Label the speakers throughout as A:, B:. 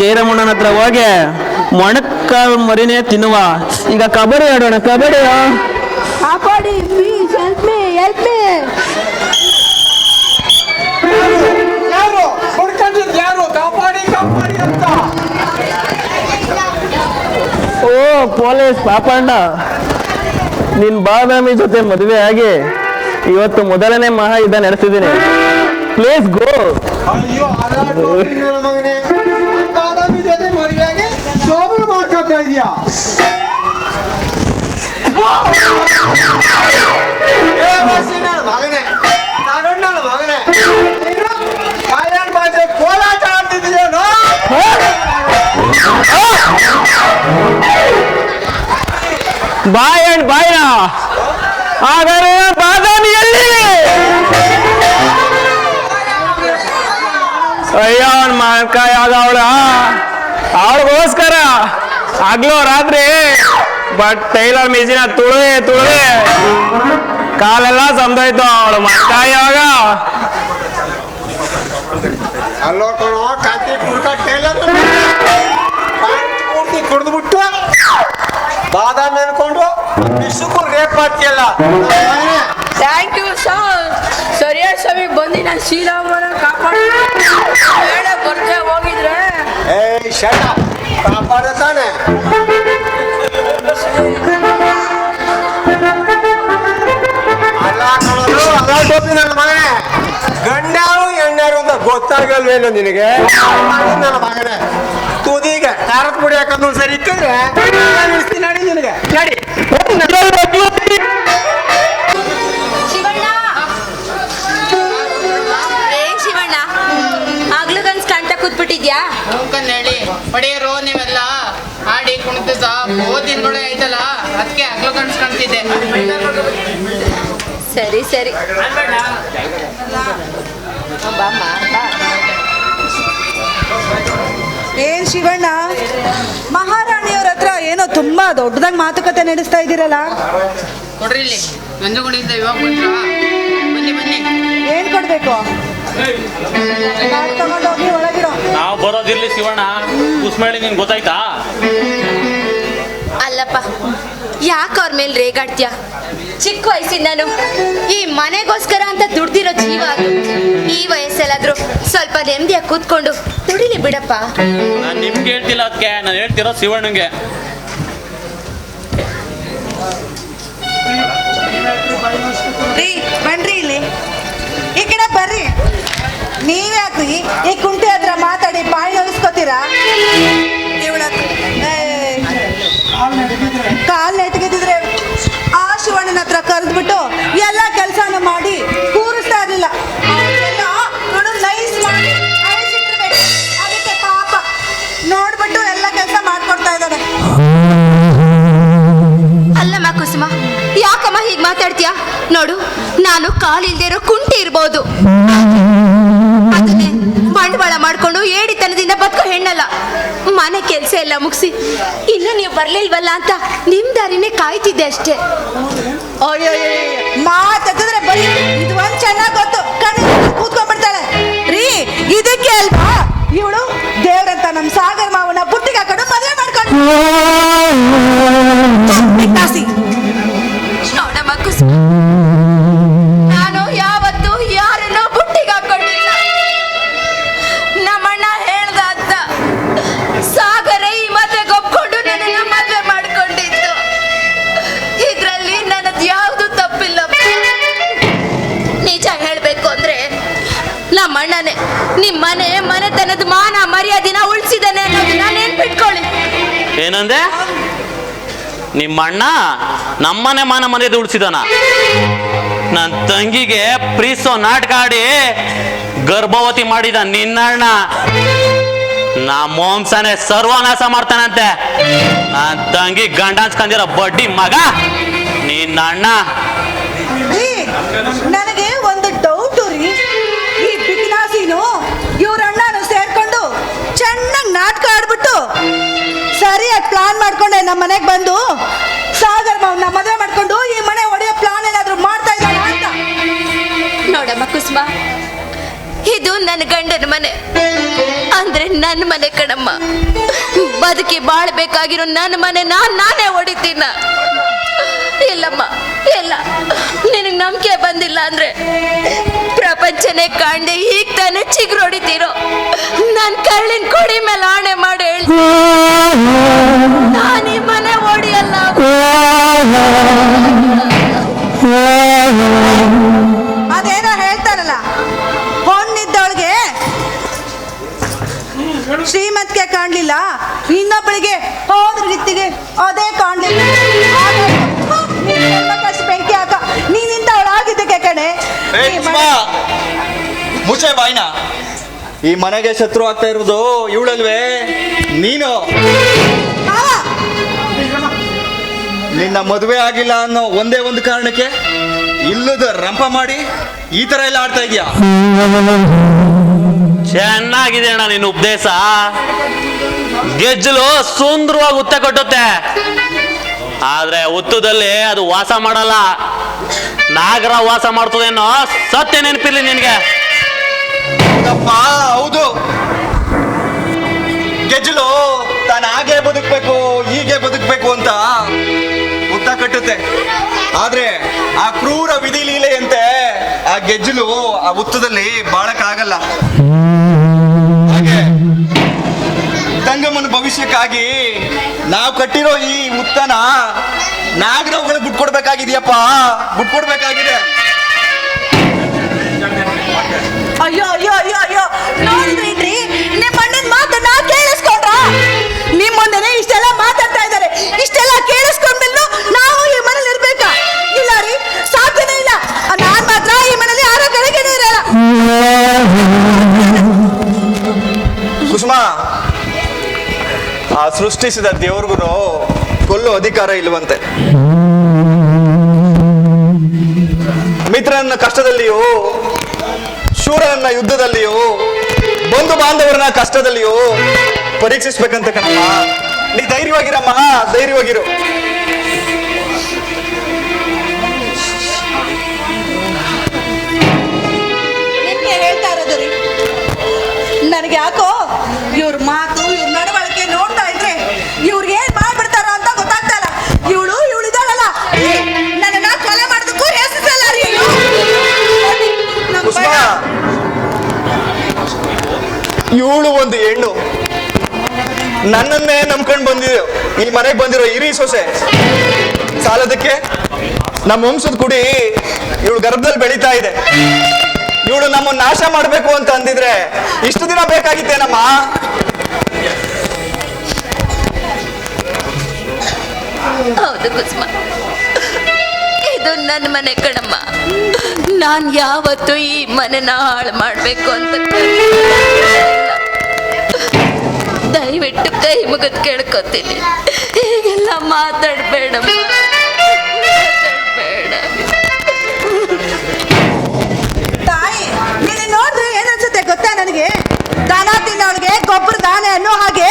A: ಜಯರಾಮಣ್ಣನ ಹತ್ರ ಹೋಗಿ ಮೊಣಕ್ಕ ಮರಿನೇ ತಿನ್ನುವ. ಈಗ ಕಬಡ್ಡಿ ಆಡೋಣ ಕಬಡ್ಡಿ.
B: ಕಾಪಾಡಿ please help me help me
C: ಯಾರು? ಹುಡ್ಕೊಂಡಿದ್ ಯಾರು? ಕಾಪಾಡಿ ಕಾಪಾಡಿ ಅಂತ.
A: ಓ ಪೊಲೀಸ್ ಪಾಪಣ್ಣ. ನಿನ್ ಬಾದಾಮಿ ಜೊತೆ ಮದುವೆ ಆಗಿ ಇವತ್ತು ಮೊದಲನೇ ಮಹಾ ಯುದ್ಧ ನಡೆಸಿದ್ದೀನಿ. ಪ್ಲೀಸ್ ಗೋ
C: ಶೋಭನ ಮಾಡ್ಕೊತಾ ಇದೀಯಾ ಏ ಬಸ್ಸಿ ನನ್ನ ಮಗನೇ ತಗೊಂಡ್ ನನ್ನ ಮಗನೇ ನೀನು ಕಲ್ಯಾಣ ಮಾಡಿದ್ರೆ ಕೋಲಾಟ ಆಡ್ತಿದ್ದೀಯೇನೋ
A: ಬಾಯ್ ಅಂಡ್ ಬಾಯ ಹಾಗಾದ್ರೆ ಬಾದಾಮಿಯಲ್ಲಿ ಅಯ್ಯೋ ಅವ್ನ ಮನ್ಕಾಯ ಅವಳ ಅವಳಿಗೋಸ್ಕರ ಆಗ್ಲೋ ರಾತ್ರಿ ಬಟ್ ಟೈಲರ್ ಮಿಷಿನ ತುಳಿದೆ ತುಳಿದೆ ಕಾಲೆಲ್ಲ ಸಂದೋಯ್ತು ಅವಳು ಮನ್ಕಾಯ ಆಗ
C: ಅಲ್ಲೋ ಕಣೋ ಕಾಂತಿ ಕುಡ್ಕ ಟೇಲರ್ ಪೂರ್ತಿ ಕುಡಿದ್ಬಿಟ್ಟು ಬಾದಾಮಿ ಅನ್ಕೊಂಡು ಬಿಸುಕು ರೇಪ್ ಮಾಡ್ತೀಯಲ್ಲ.
B: ಥ್ಯಾಂಕ್ ಯು ಸರ್ ಸರಿಯಾದ ಸಮಯಕ್ಕೆ ಬಂದು ನಾನು ಶ್ರೀರಾಮನ ಕಾಪಾಡ. ಹೋಗಿದ್ರೆ.
C: ಏಯ್ ಶಟ ಕಾಪಾಡ ತಾನೆ ಅಲ್ಲ ಕಣೋದು ನನ್ನ ಮಗನೇ. ಗಂಡಾರು ಎಣ್ಣಾರು ಅಂತ ಗೊತ್ತಾಗಲ್ವೇನೋ ನಿನಗೆ. ನನ್ನ ಮಗನೇ. ತುದಿಗೆ ಖಾರದ ಪುಡಿ ಸರಿ ಇಕ್ಕಂದ್ರೆ ನಾನು ಇಳಿಸ್ತೀನಿ ನಡಿ ನಿನಗೆ. ನಡಿ.
D: ಹೇಳಿ ಪಡೆಯರು ನೀವೆಲ್ಲ ಆಡಿ ಕುಣಿತ ಓದಿನ ಐತಲ್ಲ ಅದಕ್ಕೆ ಹಗ್ಲು ಕಾಣಿಸ್ಕೊಂತಿದ್ದೆ.
E: ಸರಿ ಸರಿ.
F: ಏನ್ ಶಿವಣ್ಣ ಮಹಾರಾಣಿಯವ್ರ ಹತ್ರ ಏನೋ ತುಂಬಾ ದೊಡ್ಡದಾಗಿ ಮಾತುಕತೆ ನಡೆಸ್ತಾ ಇದ್ದೀರಲ್ಲ?
D: ಕೊಡ್ರಿ ಇಲ್ಲಿ. ನಂಜುಗುಡಿಯಿಂದ ಇವಾಗ ಬಂದ್ರ? ಬನ್ನಿ ಬನ್ನಿ.
F: ಏನ್ ಕೊಡ್ಬೇಕು? ತಗೊಂಡೋಗಿ ಒಳಗಿರೋ
G: ನಾವು ಬರೋದಿರ್ಲಿ ಶಿವಣ್ಣ. ಕುಸ್ಮೇಳಿ ನಿನ್ ಗೊತ್ತಾಯ್ತಾ?
E: ಅಲ್ಲಪ್ಪ ಯಾಕ ಅವ್ರ ಮೇಲೆ ರೇಗಾಡ್ತೀಯ? ಚಿಕ್ಕ ವಯಸ್ಸಿಂದನು ಈ ಮನೆಗೋಸ್ಕರ ಅಂತ ದುಡ್ದಿರೋ ಜೀವ ಅದು. ಈ ವಯಸ್ಸಲ್ಲಾದ್ರೂ ಸ್ವಲ್ಪ ನೆಮ್ಮದಿಯ ಕೂತ್ಕೊಂಡು ದುಡಿಲಿ ಬಿಡಪ್ಪ.
G: ನಾನು ನಿಮ್ಗೆ ಹೇಳ್ತಿಲ್ಲ ಅದಕ್ಕೆ ನಾನು ಹೇಳ್ತಿರೋ ಶಿವಣ್ಣಂಗೆ.
F: ರೀ ಬನ್ರಿ ಇಲ್ಲಿ. ಈ ಕಡೆ ಬರ್ರಿ. ನೀವ್ಯಾಕ್ರಿ? ಈ ಕುಂಟೆ ಹತ್ರ ಮಾತಾಡಿ, ಬಾಯಿ ನೋಯಿಸ್ಕೋತೀರಾ ಕಾಲ್ ನೆಟ್ಗಿದ್ರೆ ಆ ಶಿವಣ್ಣನ ಹತ್ರ ಕರೆದ್ಬಿಟ್ಟು ಎಲ್ಲ ಕೆಲಸನ ಮಾಡಿ ಕೂರಿಸ್ತಾ ಪಾಪ ನೋಡ್ಬಿಟ್ಟು ಎಲ್ಲ ಕೆಲಸ ಮಾಡ್ಕೊಡ್ತಾ ಇದ್ದಾರೆ
E: ಅಲ್ಲಮ್ಮ ಕುಸುಮ, ಯಾಕಮ್ಮ ಹೀಗೆ ಮಾತಾಡ್ತೀಯಾ? ನೋಡು, ನಾನು ಕಾಲಿಲ್ದೇ ಇರೋ ಕುಂಟಿ ಇರ್ಬೋದು. ಮಾಡ್ಕೊಂಡು ಏಡಿತನದಿಂದ ಬದುಕು ಹೆಣ್ಣಲ್ಲ. ಮನೆ ಕೆಲಸ ಎಲ್ಲ ಮುಗಿಸಿ. ಇನ್ನು ನೀವು ಬರ್ಲಿಲ್ವಲ್ಲ ಅಂತ ನಿಮ್ ದಾರಿನೇ ಕಾಯ್ತಿದ್ದೆ ಅಷ್ಟೇ.
F: ಅಯ್ಯೋ ಮಾತಾಡಿದ್ರೆ ಬರೀ ಇದು ಒಂದ್ ಚೆನ್ನಾಗಿ ಗೊತ್ತು. ಕಣ್ಣು ಕೂತ್ಕೊಂಡ್ಬಿಡ್ತಾಳೆ. ರೀ ಇದಕ್ಕೆ ಅಲ್ವಾ? ಇವಳು ದೇವ್ರಂತ ನಮ್ ಸಾಗರ್ ಮಾವನ ಬುಟ್ಟಿಗೆ ಹಾಕೊಂಡು ಮದುವೆ ಮಾಡ್ಕೊಂಡು.
E: ನಮ್ಮಣ್ಣನೇ ನಿಮ್ ಮನೆ ಮನೆತನದ ಮಾನ ಮರ್ಯಾದಿನ ಉಳಿಸಿದಾನೆ ಅನ್ನೋದನ್ನ ನೆನ್ಪಿಟ್ಕೊಳ್ಳಿ
G: ಏನಂದೆ? ನಿಮ್ಮ ಅಣ್ಣ ನಮ್ಮನೆ ಮಾನ ಮರ್ಯಾದೆ ಉಳಿಸಿದಾನ ನನ್ನ ತಂಗಿಗೆ ಪ್ರೀಸೋ ನಾಟಕ ಆಡಿ ಗರ್ಭವತಿ ಮಾಡಿದ ನಿನ್ನಣ್ಣ. ನಮ್ಮ ಮೋಂಸನೆ ಸರ್ವನಾಶ ಮಾಡ್ತಾನಂತೆ. ನನ್ನ ತಂಗಿ ಗಂಡ ಅನ್ಸ್ಕೊಂಡಿರೋ ಬಡ್ಡಿ ಮಗ ನಿನ್ನ
F: ಸರಿಯಾಗಿ ಪ್ಲಾನ್ ಮಾಡ್ಕೊಂಡೆ ನಮ್ಮ ಮನೆಗೆ ಬಂದು. ಸಾಗರ್ ಮಾವನ್ನ ಮದುವೆ ಮಾಡ್ಕೊಂಡು ಈ ಮನೆ ಒಡೆಯೋ ಪ್ಲಾನ್ ಏನಾದ್ರು ಮಾಡ್ತಾ ಇದ್ದಾರೆ ಅಂತ.
E: ನೋಡಮ್ಮ ಕುಸುಮ, ಇದು ನನ್ನ ಗಂಡನ ಮನೆ. ಅಂದ್ರೆ ನನ್ನ ಮನೆ ಕಣಮ್ಮ. ಬದುಕಿ ಬಾಳ್ಬೇಕಾಗಿರೋ ನನ್ನ ಮನೆ ನಾನ್ ನಾನೇ ಹೊಡಿತೀನ ಇಲ್ಲಮ್ಮ, ಇಲ್ಲ. ನಿನಗೆ ನಂಬಿಕೆ ಬಂದಿಲ್ಲ ಅಂದ್ರೆ ಪ್ರಪಂಚನೇ ಕಾಣ್ದೆ ಈಗ ತಾನೆ ಚಿಗುರೊಡಿತೀರೋ ಹೊಡಿತೀರೋ ನನ್ ಕಳ್ಳಿನ ಕೊಡಿ ಮೇಲೆ ಆಣೆ ಮಾಡಿ ಹೇಳ್ತೀನಿ ನಾನು ಮನೆ ಹೊಡಿಯಲ್ಲ
H: ಮುಚ್ಚೆ ಬಾಯ್ನ ಈ ಮನೆಗೆ ಶತ್ರು ಆಗ್ತಾ ಇರೋದು ಇವಳಲ್ವೇ? ನೀನು? ನಿನ್ನ ಮದುವೆ ಆಗಿಲ್ಲ ಅನ್ನೋ ಒಂದೇ ಒಂದು ಕಾರಣಕ್ಕೆ ಇಲ್ಲದ ರಂಪ ಮಾಡಿ ಈ ತರ ಎಲ್ಲ ಆಡ್ತಾ ಇದೀಯಾ?
G: ಚೆನ್ನಾಗಿದೆ ಅಣ್ಣ ನಿನ್ನ ಉಪದೇಶ. ಗೆಜ್ಜಲು ಸುಂದರವಾಗಿ ಉತ್ತ ಕಟ್ಟುತ್ತೆ. ಆದ್ರೆ ಉತ್ತದಲ್ಲಿ ಅದು ವಾಸ ಮಾಡಲ್ಲ. ನಾಗರ ವಾಸ ಮಾಡ್ತದೇನೋ ಸತ್ಯ ನೆನಪಿರ್ಲಿ ನಿನ್ಗೆ.
H: ಹೌದಪ್ಪ ಹೌದು. ಗೆಜ್ಜಲು ತಾನು ಹಾಗೆ ಬದುಕ್ಬೇಕು, ಹೀಗೆ ಬದುಕ್ಬೇಕು ಅಂತ ಉತ್ತ ಕಟ್ಟುತ್ತೆ. ಆದ್ರೆ ಆ ಕ್ರೂರ ವಿಧಿ ಲೀಲೆಯಂತೆ ಆ ಗೆಜ್ಜಲು ಆ ಉತ್ತದಲ್ಲಿ ಬಾಳಕ್ಕಾಗಲ್ಲ. ಹಾಗೆ ತಂಗಮ್ಮನ ಭವಿಷ್ಯಕ್ಕಾಗಿ ನಾವು ಕಟ್ಟಿರೋ ಈ ಉತ್ತನ ನಾಗರವುಗಳಿಗೆ ಬಿಟ್ಕೊಡ್ಬೇಕಾಗಿದೆಯಪ್ಪ. ಬಿಟ್ಕೊಡ್ಬೇಕಾಗಿದೆ.
F: ಅಯ್ಯೋ ಅಯ್ಯೋ ಅಯ್ಯೋ ಅಯ್ಯೋ. ನೋಡಿದ್ರಿ ನಿಮ್ಮ ಅಣ್ಣನ ಮಾತನ್ನ ಕೇಳಿಸ್ಕೊಂಡ್ರ? ನಿಮ್ಮ ಮುಂದೆನೆ ಇಷ್ಟೆಲ್ಲ ಮಾತಾಡ್ತಾ ಇದ್ದಾರೆ. ಇಷ್ಟೆಲ್ಲ ಕೇಳಿಸ್ಕೊಂಡ್ಮೇಲೂ ನಾವು ಈ ಮನೇಲಿ ಇರ್ಬೇಕಾ? ಇಲ್ಲ ರೀ ಸಾಧ್ಯನೇ ಇಲ್ಲ. ನಾನ್ ಮಾತ್ರ ಈ ಮನೇಲಿ ಯಾರೋ ಕೆಳಗಡೆ ಇರಲ್ಲ.
H: ಕುಸುಮ ಆ ಸೃಷ್ಟಿಸಿದ ದೇವ್ರಿಗೂ ಕೊಲ್ಲೋ ಅಧಿಕಾರ ಇಲ್ವಂತೆ ಮಿತ್ರನ ಕಷ್ಟದಲ್ಲಿಯೂ ಶೂರನನ್ನ ಯುದ್ಧದಲ್ಲಿಯೂ ಬಂಧು ಬಾಂಧವರನ್ನ ಕಷ್ಟದಲ್ಲಿಯೋ ಪರೀಕ್ಷಿಸ್ಬೇಕಂತ ಕಣಮ್ಮ. ನೀ ಧೈರ್ಯವಾಗಿರಮ್ಮ ಧೈರ್ಯವಾಗಿರು.
F: ನನಗೆ ಯಾಕೋ ಇವಳು
H: ಒಂದು ಹೆಣ್ಣು. ನನ್ನನ್ನೇ ನಂಬ್ಕೊಂಡು ಬಂದಿರೋ ಈ ಮನೆಗೆ ಬಂದಿರೋ ಹಿರಿ ಸೊಸೆ. ಸಾಲದಕ್ಕೆ ನಮ್ಮ ವಂಶದ ಕುಡಿ ಇವಳು ಗರ್ಭದಲ್ಲಿ ಬೆಳೀತಾ ಇದೆ. ಇವಳು ನಮ್ಮ ನಾಶ ಮಾಡಬೇಕು ಅಂತ ಅಂದಿದ್ರೆ ಇಷ್ಟು ದಿನ ಬೇಕಾಗಿತ್ತೇನಮ್ಮ?
E: ಹೌದು ಇದು ನನ್ನ ಮನೆ ಕಣಮ್ಮ. ನಾನ್ ಯಾವತ್ತು ಈ ಮನೆನ ಹಾಳು ಮಾಡ್ಬೇಕು ಅಂತ. ದಯವಿಟ್ಟು ಕೈ ಮುಗಿದ್ ಕೇಳ್ಕೊತೀನಿ. ಹೀಗೆಲ್ಲ ಮಾತಾಡಬೇಡಮ್ಮ. ಮಾತಾಡ್ಬೇಡ.
F: ತಾಯಿ, ನಿನ್ನ ನೋಡಿದ್ರೆ ಏನನ್ಸುತ್ತೆ ಗೊತ್ತಾ ನನಗೆ? ದಾನ ತಿನ್ನೋಳಿಗೆ ಗೊಬ್ಬರ ದಾನೆ ಅನ್ನೋ ಹಾಗೆ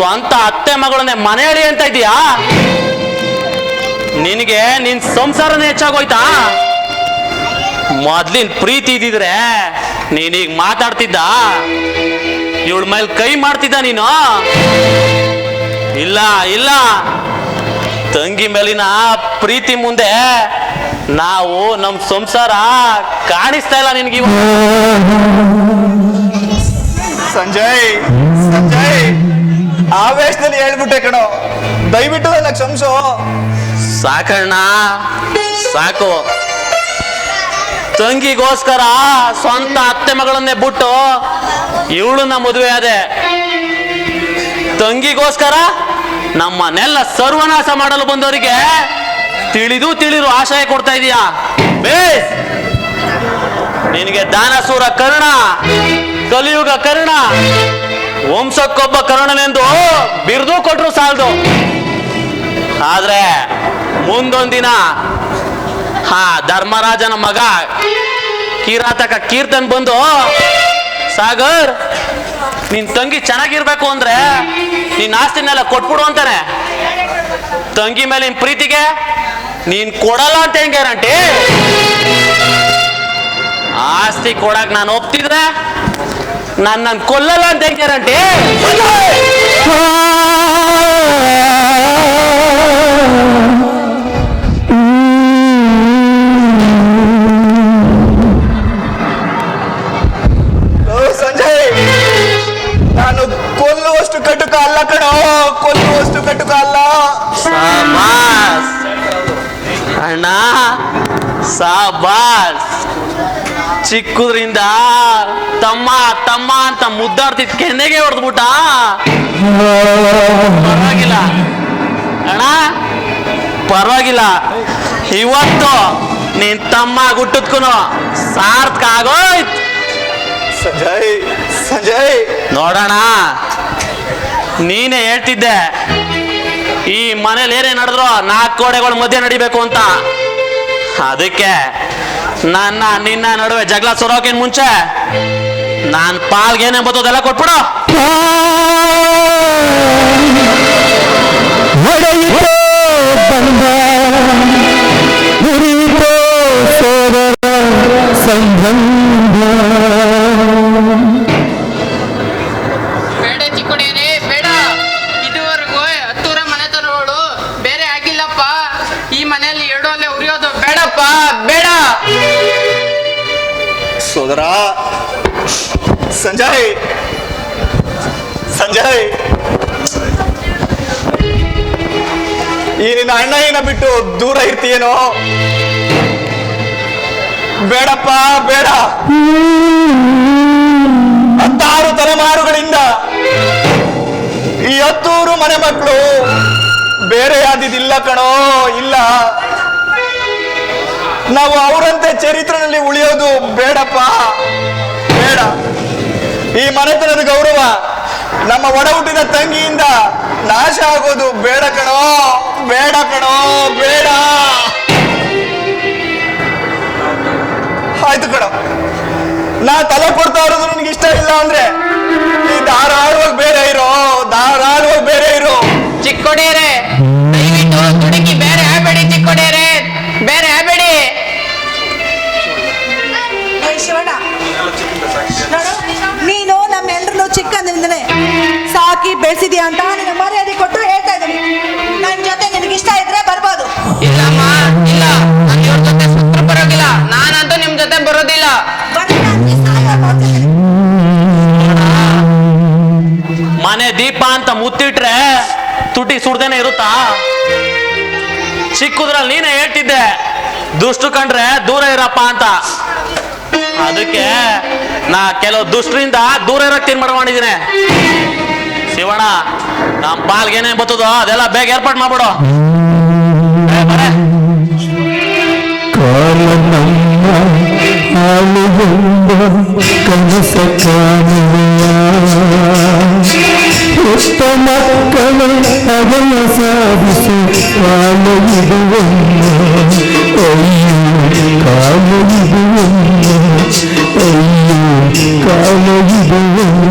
G: ಸ್ವಂತ ಅತ್ತೆ ಮಗಳನ್ನೇ ಮನೆಯಲ್ಲಿ ಅಂತ ಇದೀಯಾ ನಿನಗೆ ನಿನ್ ಸಂಸಾರನೇ ಹೆಚ್ಚಾಗೋಯ್ತಾ? ಮೊದ್ಲಿನ ಪ್ರೀತಿ ಇದ್ದಿದ್ರೆ ನೀನೀಗ ಮಾತಾಡ್ತಿದ್ದ? ಇವಳ ಮೇಲೆ ಕೈ ಮಾಡ್ತಿದ್ದ ನೀನು? ಇಲ್ಲ ಇಲ್ಲ. ತಂಗಿ ಮೇಲಿನ ಪ್ರೀತಿ ಮುಂದೆ ನಾವು ನಮ್ ಸಂಸಾರ ಕಾಣಿಸ್ತಾ ಇಲ್ಲ ನಿನ್ಗೆ.
H: ಸಂಜಯ್ ಸಂಜಯ್. ಆವೇಶದಲ್ಲಿ ಹೇಳ್ಬಿಟ್ಟೆ ಕಣೋ. ದಯವಿಟ್ಟು ನನ್ನ ಕ್ಷಮಿಸು.
G: ಸಾಕಣ್ಣ, ಸಾಕು. ತಂಗಿಗೋಸ್ಕರ ಸ್ವಂತ ಅತ್ತೆ ಮಗಳನ್ನೇ ಬಿಟ್ಟು ಇವಳನ್ನ ಮದುವೆ ಆದೆ. ತಂಗಿಗೋಸ್ಕರ ನಮ್ಮನ್ನೆಲ್ಲ ಸರ್ವನಾಶ ಮಾಡಲು ಬಂದವರಿಗೆ ತಿಳಿದು ತಿಳಿದು ಆಶಯ ಕೊಡ್ತಾ ಇದೀಯಾ? ಬೇಸ್! ನಿನಗೆ ದಾನಸೂರ ಕರ್ಣ, ಕಲಿಯುಗ ಕರ್ಣ. ವಂಶಕ್ಕೊಬ್ಬ ಕರುಣನೆಂದು ಬಿರ್ದು ಕೊಟ್ರು ಸಾಲದು. ಆದ್ರೆ ಮುಂದೊಂದಿನ ಹಾ ಧರ್ಮರಾಜನ ಮಗ ಕೀರಾತಕ ಕೀರ್ತನ್ ಬಂದು, ಸಾಗರ್, ನಿನ್ ತಂಗಿ ಚೆನ್ನಾಗಿರ್ಬೇಕು ಅಂದ್ರೆ ನಿನ್ ಆಸ್ತಿನೆಲ್ಲ ಕೊಟ್ಬಿಡು ಅಂತಾನೆ. ತಂಗಿ ಮೇಲೆ ನಿನ್ ಪ್ರೀತಿಗೆ ನೀನ್ ಕೊಡಲ್ಲ ಅಂತ ಹೆಂಗ್ ಗ್ಯಾರಂಟಿ? ಆಸ್ತಿ ಕೊಡಕ್ ನಾನು ಒಪ್ತಿದ್ರೆ ನಾನು ನನ್ ಕೊಲ್ಲಲ್ಲ ಅಂತ ಹೆಂಗ್ ಗ್ಯಾರಂಟಿ ಚಿಕ್ಕದ್ರಿಂದ ತಮ್ಮ ತಮ್ಮ ಅಂತ ಮುದ್ದಾಡ್ತಿದ್ ಕೆನ್ನೆಗೆ ಹೊಡೆದ್ಬಿಟ್ಟ? ಪರವಾಗಿಲ್ಲ. ಅಣ್ಣ ಪರವಾಗಿಲ್ಲ. ಇವತ್ತು ನೀನ್ ತಮ್ಮ ಗುಟ್ಟದ್ಕುನು ಸಾರ್ಥಕ ಆಗೋಯ್ತು.
H: ಸಂಜಯ್ ಸಂಜಯ್.
G: ನೋಡೋಣ ನೀನೇ ಹೇಳ್ತಿದ್ದೆ ಈ ಮನೇಲಿ ಏನೇ ನಡೆದ್ರು ನಾಲ್ಕು ಗೋಡೆಗಳ ಮಧ್ಯೆ ನಡಿಬೇಕು ಅಂತ. ಅದಕ್ಕೆ ನನ್ನ ನಿನ್ನ ನಡುವೆ ಜಗಳ ಸುರೋಕಿನ ಮುಂಚೆ ನಾನ್ ಪಾಲ್ಗೆ ಏನೇ ಬರ್ತದೆಲ್ಲ ಕೊಟ್ಬಿಡು.
A: ಒಡೆಯಿತೋ ಬಂಧ ಉರಿಯಿತೋ ಸೋದರ ಸಂಬಂಧ.
H: ಸೋದರ ಸಂಜಯ್. ಸಂಜಯ್. ಈ ನಿನ್ನ ಅಣ್ಣಯ್ಯನ ಬಿಟ್ಟು ದೂರ ಇರ್ತೀಯೇನೋ? ಬೇಡಪ್ಪ, ಬೇಡ. ಹತ್ತಾರು ತಲೆಮಾರುಗಳಿಂದ ಈ ಹತ್ತೂರು ಮನೆ ಮಕ್ಕಳು ಬೇರೆ ಆದಿದಿಲ್ಲ ಕಣೋ, ಇಲ್ಲ. ನಾವು ಅವರಂತೆ ಚರಿತ್ರೆಯಲ್ಲಿ ಉಳಿಯೋದು ಬೇಡಪ್ಪ. ಬೇಡ. ಈ ಮನೆತನದ ಗೌರವ ನಮ್ಮ ಒಡ ಹುಟ್ಟಿದ ತಂಗಿಯಿಂದ ನಾಶ ಆಗೋದು ಬೇಡ ಕಣೋ ಬೇಡ ಕಣೋ, ಬೇಡ. ಆಯ್ತು ಕಣ. ನಾ ತಲೆ ಕೊಡ್ತಾ ಇರೋದು ನನ್ಗೆ ಇಷ್ಟ ಇಲ್ಲ ಅಂದ್ರೆ, ಈ ಧಾರಾಳವಾಗಿ ಬೇರೆ ಇರೋ, ಧಾರಾಳವಾಗಿ ಬೇರೆ ಇರೋ.
D: ಚಿಕ್ಕೋಡಿಯರೇ
F: ಬೆಳೆಸಿದ್ಯಾ ಅಂತ ನಿನ್ನ ಮರ್ಯಾದೆ ಕೊಟ್ಟು ಹೇಳ್ತಾ ಇದ್ದೀನಿ. ನನ್ನ ಜೊತೆ ನಿನಗೆ ಇಷ್ಟ ಇದ್ರೆ ಬರ್ಬೋದು.
D: ಇಲ್ಲಮ್ಮ ಇಲ್ಲ. ನಾನು ಇವ್ರ ಜೊತೆ ಸುತ್ತ ಬರೋಗಿಲ್ಲ ನಾನಂತೂ ನಿಮ್ ಜೊತೆ ಬರೋದಿಲ್ಲ.
G: ಮನೆ ದೀಪ ಅಂತ ಮುತ್ತಿಟ್ರೆ ತುಟಿ ಸುಡ್ದೇನೆ ಇರುತ್ತಾ? ಚಿಕ್ಕದ್ರಲ್ಲಿ ನೀನೇ ಹೇಳ್ತಿದ್ದೆ ದುಷ್ಟು ಕಂಡ್ರೆ ದೂರ ಇರಪ್ಪ ಅಂತ. ಅದಕ್ಕೆ ನಾ ಕೆಲವು ದುಷ್ಟರಿಂದ ದೂರ ಇರಕ್ ತೀರ್ಮಾನ ಮಾಡಿದ್ದೀನಿ ಶಿವಣ್ಣ ನಮ್ಮ ಪಾಲ್ಗೇನೇ ಬರ್ತದೋ ಅದೆಲ್ಲ ಬೇಗ ಏರ್ಪಾಟ್ ಮಾಡ್ಬಿಡು.
A: ಕಾಲ ಕನಸ ಎಷ್ಟ ಮಕ್ಕಳು ಅದನ್ನ ಸಾಧಿಸಿ ಕಾಲ ಇಡುವಮ್ಮ ಅಯ್ಯೋ